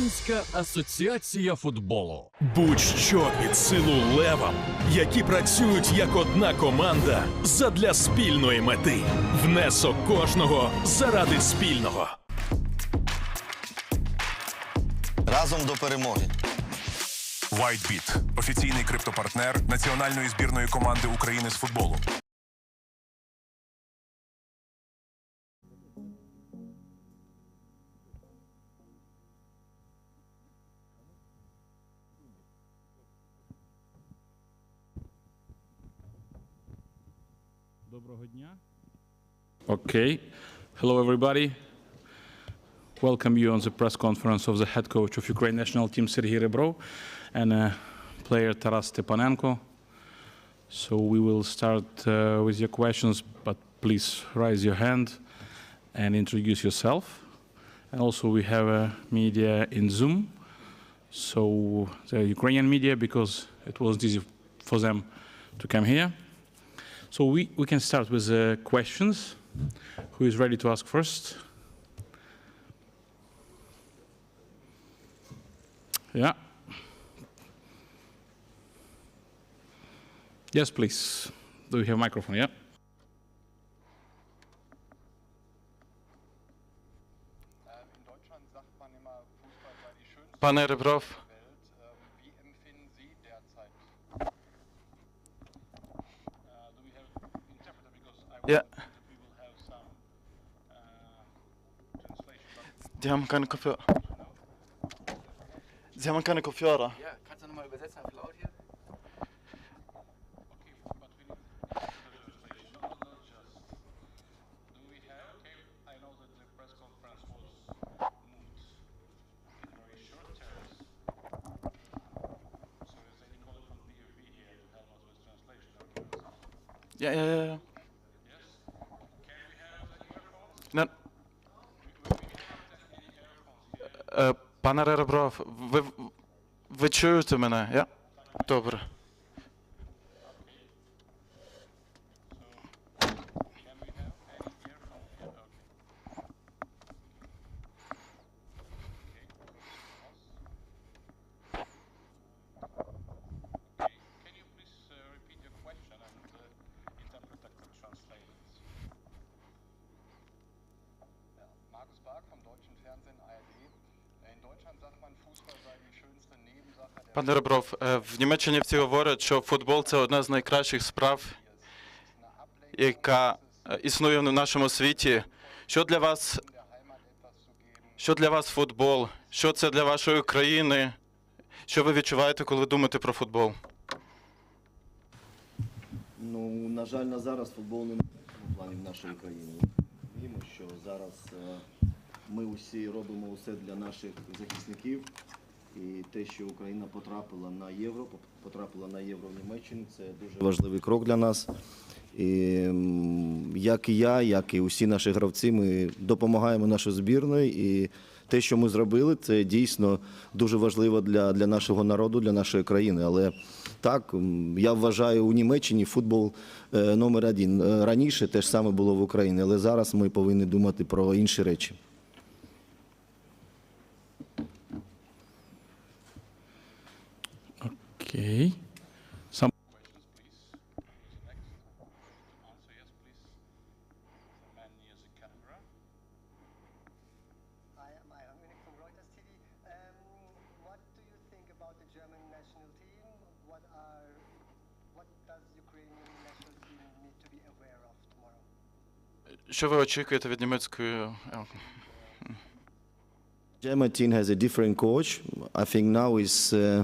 Українська асоціація футболу. Будь-що під силу левам, які працюють як одна команда задля спільної мети. Внесок кожного заради спільного. Разом до перемоги. WhiteBit – офіційний криптопартнер національної збірної команди України з футболу. Okay. Hello, everybody. Welcome you on the press conference of the head coach of Ukraine national team, Sergei Rebro, and uh, player Taras Stepanenko. So we will start uh, with your questions, but please raise your hand and introduce yourself. And also we have uh, media in Zoom. So the Ukrainian media, because it was easy for them to come here. So we, we can start with the questions. Who is ready to ask first? Yeah. Yes, please. Do we have a microphone? Yeah. Deutschland Yeah. دي هم كان كوفيورا دي هم كان Kopfhörer. Ja, kannst du nochmal übersetzen auf laut hier? Yeah, yeah, yeah. Пане Ребров, ви, ви чуєте мене? Я? Добре. Пане Ребров, е, в Німеччині всі говорять, що футбол це одна з найкращих справ, яка е, існує в нашому світі. Що для вас, що для вас футбол? Що це для вашої країни? Що ви відчуваєте, коли думаєте про футбол? Ну, на жаль, на зараз футбол не плані в нашої країни. Розуміємо, що зараз е, ми усі робимо усе для наших захисників. І те, що Україна потрапила на євро, потрапила на євро в Німеччині, це дуже важливий крок для нас. І як і я, як і усі наші гравці, ми допомагаємо нашій збірної. І те, що ми зробили, це дійсно дуже важливо для, для нашого народу, для нашої країни. Але так, я вважаю, у Німеччині футбол е, номер один. Е, Раніше те ж саме було в Україні, але зараз ми повинні думати про інші речі. Okay. Some Questions, please. Who's next? Answer yes, please. The man near the camera. Hi, I'm Ayhan Unik from Reuters TV. Um, what do you think about the German national team? What are what does Ukrainian national team need to be aware of tomorrow? Що ви очікуєте від німецької? е, German team has a different coach. I think now is uh,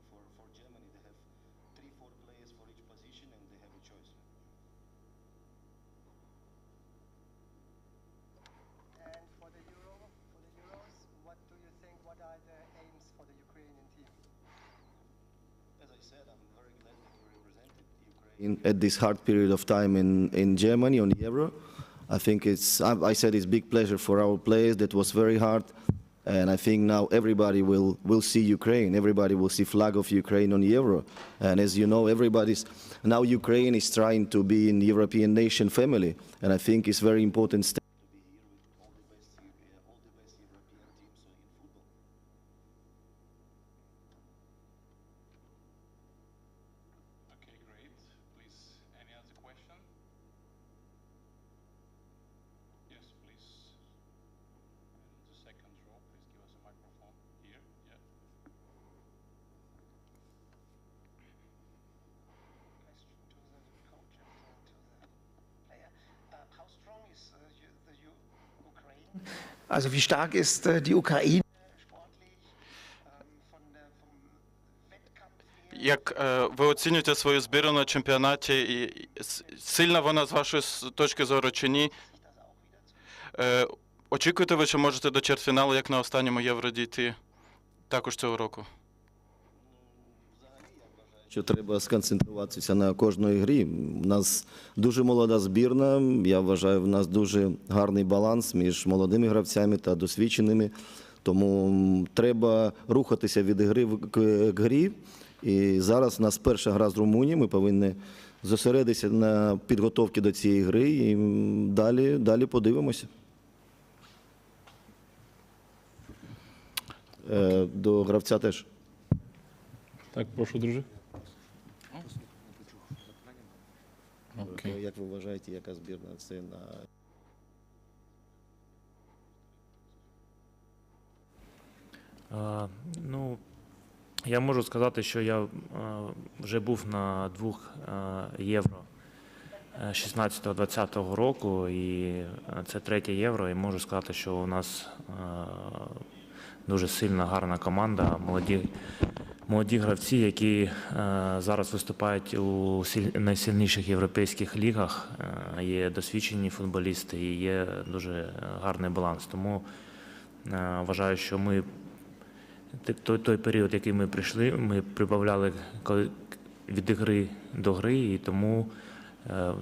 four players for each position and they have a choice. And for the Euro, for the Euros, what do you think? What are the aims for the Ukrainian team? as i said, i'm very glad that you were in, at this hard period of time in, in Germany on the Euro. I think it's, I, I said it's big pleasure for our players. That was very hard. And I think now everybody will, will see Ukraine. Everybody will see flag of Ukraine on Euro. And as you know, everybody's, now Ukraine is trying to be in European nation family. And I think it's very important Also wie stark ist äh, die Ukraine? Як е, ви оцінюєте свою збірну на чемпіонаті? І сильна вона з вашої точки зору чи ні? Е, очікуєте ви, що можете до чвертьфіналу, як на останньому євро дійти також цього року? Що треба сконцентруватися на кожної грі. У нас дуже молода збірна. Я вважаю, в нас дуже гарний баланс між молодими гравцями та досвідченими. Тому треба рухатися від гри к, грі. І зараз у нас перша гра з Румунією. Ми повинні зосередитися на підготовці до цієї гри і далі, далі подивимося. Е, До гравця теж. Так, прошу, друже. Окей. Як ви вважаєте, яка збірна це на А, ну, я можу сказати, що я е, вже був на двох е, євро 16-20 року, і е, це третє євро. І можу сказати, що у нас е, дуже сильна, гарна команда, молоді, молоді гравці, які е, зараз виступають у найсильніших європейських лігах. Е, Є досвідчені футболісти і є дуже гарний баланс. Тому е, вважаю, що ми той, той період, який ми прийшли, ми прибавляли від гри до гри, і тому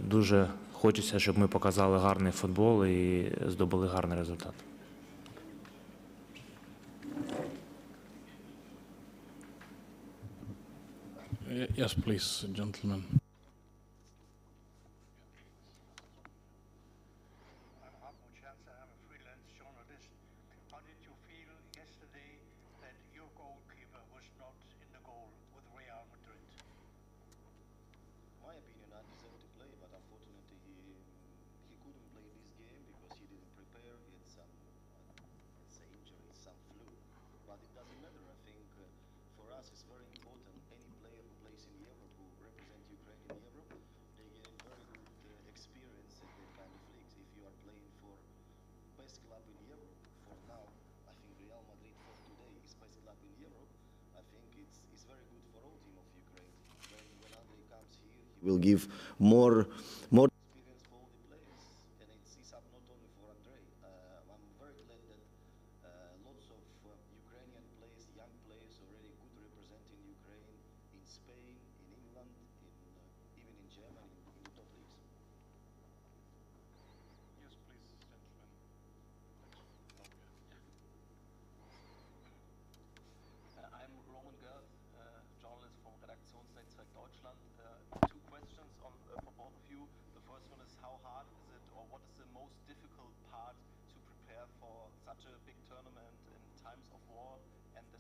дуже хочеться, щоб ми показали гарний футбол і здобули гарний результат. Yes, please, gentlemen. Best club in Europe, for now, I think Real Madrid for today is best club in Europe. I think it's it's very good for all team of Ukraine. When when Andrei comes here, he will give more more experience for all the players, and it's, it's up not only for Andrei. Uh, I'm very glad that uh, lots of uh, Ukrainian players, young players, already good representing Ukraine in Spain, in England, in uh, even in Germany,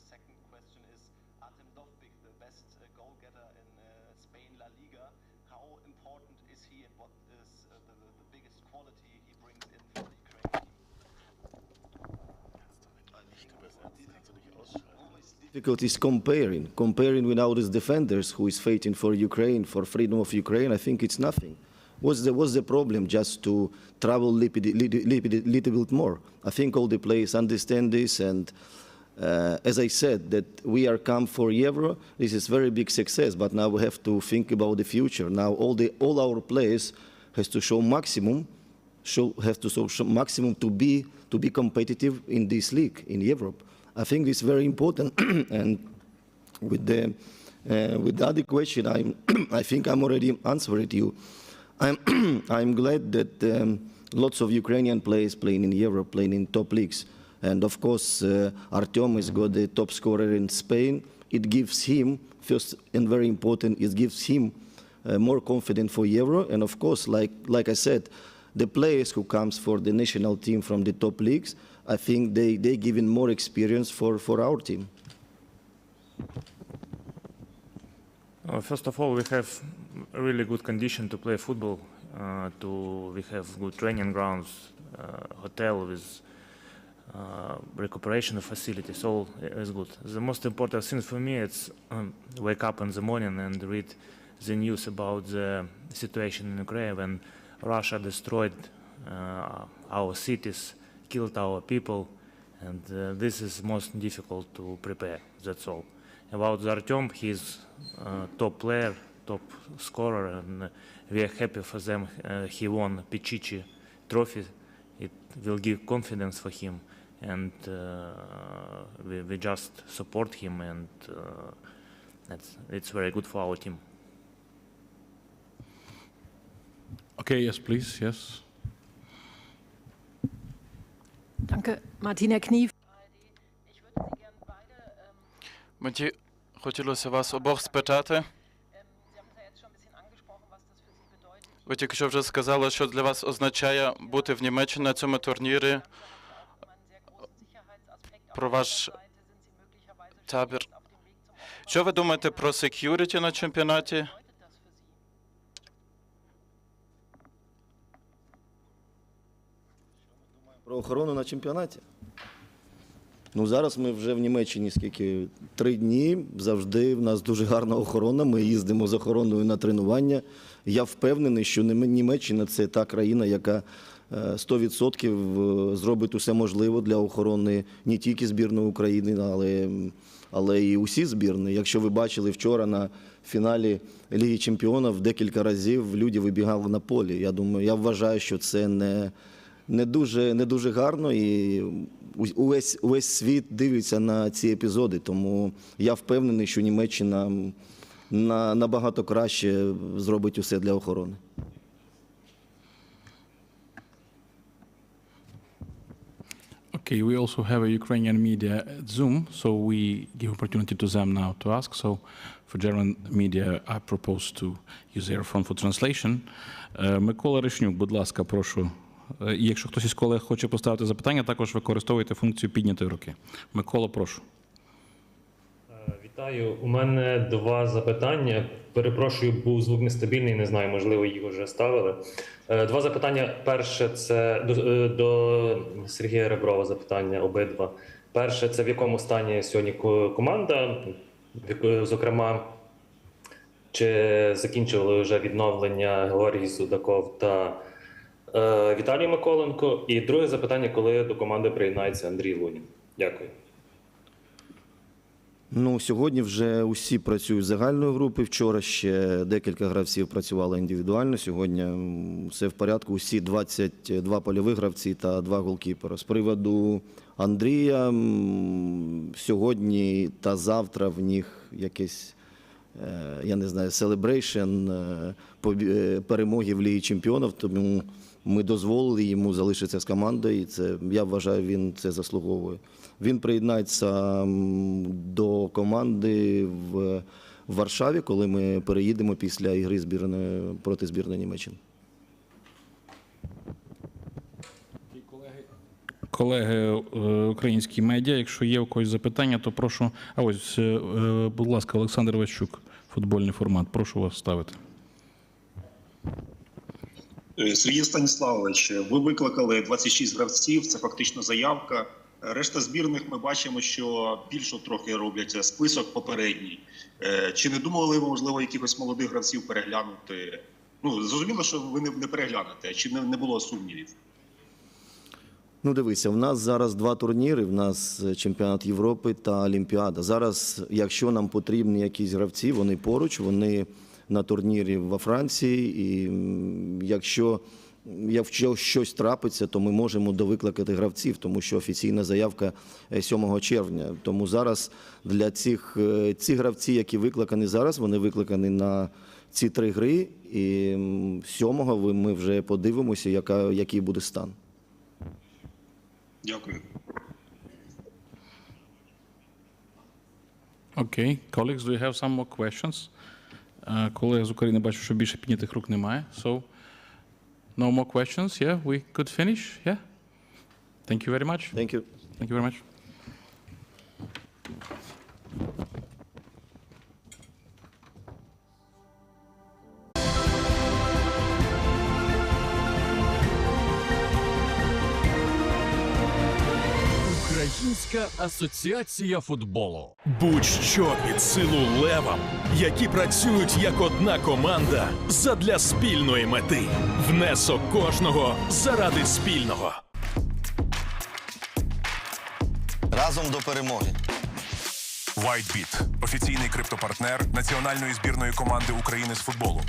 second question is Artem Dovbik, the best uh, goal getter in uh, Spain La Liga. How important is he, and what is uh, the, the biggest quality he brings in for the team? difficult is comparing. Comparing with all these defenders who is fighting for Ukraine, for freedom of Ukraine, I think it's nothing. What's the, what's the problem just to travel a little, little bit more? I think all the players understand this and uh, as I said, that we are come for Euro, this is very big success, but now we have to think about the future. Now all, the, all our players has to show maximum, show, have to show, maximum to be, to be competitive in this league, in Europe. I think it's very important, and with the Uh, with the other question, I'm, I think I'm already answered you. I'm, I'm glad that um, lots of Ukrainian players playing in Europe, playing in top leagues. And of course, uh, Artyom has got the top scorer in Spain. It gives him, first and very important, it gives him uh, more confidence for Euro. And of course, like, like I said, the players who comes for the national team from the top leagues, I think they, they giving more experience for, for our team. Uh, First of all, we have a really good condition to play football. Uh, to we have good training grounds, uh, hotel with uh, recuperation of facilities. All is good. The most important thing for me is um, wake up in the morning and read the news about the situation in Ukraine when Russia destroyed uh, our cities, killed our people, and uh, this is most difficult to prepare. That's all. About Artyom, he's uh, top player, top scorer, and we are happy for them. Uh, he won Pichichi trophy. It will give confidence for him, and uh, we, we just support him, and uh, that's, it's very good for our team. Okay, yes, please, yes. Danke. Martina Knie. Мені хотілося вас обох спитати. Ви тільки що вже сказали, що для вас означає бути в Німеччині на цьому турнірі. Про ваш табір. Що ви думаєте про секюріті на чемпіонаті? Про охорону на чемпіонаті. Ну, зараз ми вже в Німеччині скільки три дні. Завжди в нас дуже гарна охорона. Ми їздимо з охороною на тренування. Я впевнений, що Німеччина це та країна, яка 100% зробить усе можливе для охорони не тільки збірної України, але, але і усі збірні. Якщо ви бачили вчора на фіналі Ліги Чемпіонів, декілька разів люди вибігали на полі. Я думаю, я вважаю, що це не не дуже, не дуже гарно, і увесь, увесь світ дивиться на ці епізоди. Тому я впевнений, що Німеччина на, набагато краще зробить усе для охорони. Okay, we also have a Ukrainian media at Zoom, so we give opportunity to them now to ask. So for German media, I propose to use their phone for translation. Uh, Микола Ришнюк, будь ласка, прошу. Uh, І якщо хтось із колег хоче поставити запитання, також використовуйте функцію піднятої руки. Микола, прошу. Вітаю. У мене два запитання. Перепрошую, був звук нестабільний, не знаю, можливо, їх вже ставили. Е, Два запитання. Перше це до, е, до Сергія Реброва запитання обидва. Перше, це в якому стані сьогодні команда, зокрема, чи закінчили вже відновлення Георгій Судаков та е, Віталій Миколенко? І друге запитання, коли до команди приєднається Андрій Лунін? Дякую. Ну, сьогодні вже усі працюють загальної групи. Вчора ще декілька гравців працювали індивідуально. Сьогодні все в порядку. Усі 22 польових гравці та два голкіпера. З приводу Андрія сьогодні та завтра в них якесь. е, Я не знаю, селебрейшн перемоги в Лігі Чемпіонів, тому ми дозволили йому залишитися з командою, і це я вважаю, він це заслуговує. Він приєднається до команди в Варшаві, коли ми переїдемо після ігри збірної проти збірної Німеччини. Колеги е, українські медіа, якщо є у когось запитання, то прошу. А ось, е, е, будь ласка, Олександр Ващук, футбольний формат. Прошу вас ставити. Е, Сергій Станіславович, ви викликали 26 гравців, це фактично заявка. Е, Решта збірних ми бачимо, що більше трохи роблять список попередній. Е, Чи не думали ви, можливо, якихось молодих гравців переглянути? Ну, зрозуміло, що ви не не переглянете, чи не, було сумнівів? Ну, дивися, в нас зараз два турніри. В нас чемпіонат Європи та Олімпіада. Зараз, якщо нам потрібні якісь гравці, вони поруч, вони на турнірі во Франції. І якщо Якщо щось трапиться, то ми можемо довикликати гравців, тому що офіційна заявка е, 7 червня. Тому зараз для цих е, ці гравці, які викликані зараз, вони викликані на ці три гри. І м, 7-го ми вже подивимося, яка, який буде стан. Дякую. Okay, colleagues, do you have some more questions? Е, Колеги з України бачу, що більше піднятих рук немає. So, no more questions? Yeah, we could finish? Yeah? Thank you very much. Thank you. Thank you very much. Українська асоціація футболу. Будь-що під силу левам, які працюють як одна команда задля спільної мети. Внесок кожного заради спільного. Разом до перемоги. WhiteBit – офіційний криптопартнер національної збірної команди України з футболу.